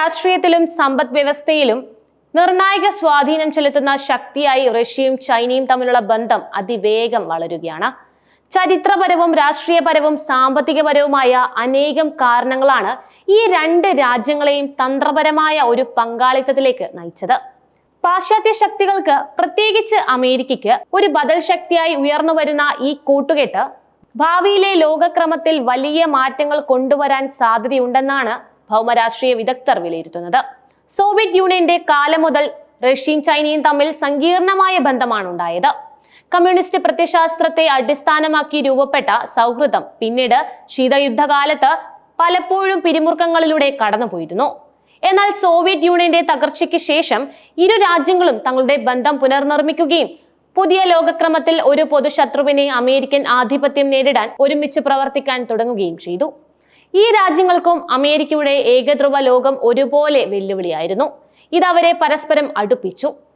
രാഷ്ട്രീയത്തിലും സമ്പദ് വ്യവസ്ഥയിലും നിർണായക സ്വാധീനം ചെലുത്തുന്ന ശക്തിയായി റഷ്യയും ചൈനയും തമ്മിലുള്ള ബന്ധം അതിവേഗം വളരുകയാണ്. ചരിത്രപരവും രാഷ്ട്രീയപരവും സാമ്പത്തികപരവുമായ അനേകം കാരണങ്ങളാണ് ഈ രണ്ട് രാജ്യങ്ങളെയും തന്ത്രപരമായ ഒരു പങ്കാളിത്തത്തിലേക്ക് നയിച്ചത്. പാശ്ചാത്യ ശക്തികൾക്ക് പ്രത്യേകിച്ച് അമേരിക്കയ്ക്ക് ഒരു ബദൽ ശക്തിയായി ഉയർന്നു വരുന്ന ഈ കൂട്ടുകെട്ട് ഭാവിയിലെ ലോകക്രമത്തിൽ വലിയ മാറ്റങ്ങൾ കൊണ്ടുവരാൻ സാധ്യതയുണ്ടെന്നാണ് ഭൗമരാഷ്ട്രീയ വിദഗ്ധർ വിലയിരുത്തുന്നത്. സോവിയറ്റ് യൂണിയന്റെ കാലം മുതൽ റഷ്യയും ചൈനയും തമ്മിൽ സങ്കീർണമായ ബന്ധമാണ് ഉണ്ടായത് കമ്മ്യൂണിസ്റ്റ് പ്രത്യശാസ്ത്രത്തെ അടിസ്ഥാനമാക്കി രൂപപ്പെട്ട സൗഹൃദം പിന്നീട് ശീതയുദ്ധകാലത്ത് പലപ്പോഴും പിരിമുറുക്കങ്ങളിലൂടെ കടന്നുപോയിരുന്നു. എന്നാൽ സോവിയറ്റ് യൂണിയന്റെ തകർച്ചയ്ക്ക് ശേഷം ഇരു രാജ്യങ്ങളും തങ്ങളുടെ ബന്ധം പുനർനിർമ്മിക്കുകയും പുതിയ ലോകക്രമത്തിൽ ഒരു പൊതുശത്രുവിനെ അമേരിക്കൻ ആധിപത്യം നേരിടാൻ ഒരുമിച്ച് പ്രവർത്തിക്കാൻ തുടങ്ങുകയും ചെയ്തു. ഈ രാജ്യങ്ങൾക്കും അമേരിക്കയുടെ ഏകധ്രുവ ലോകം ഒരുപോലെ വെല്ലുവിളിയായിരുന്നു. ഇതവരെ പരസ്പരം അടുപ്പിച്ചു.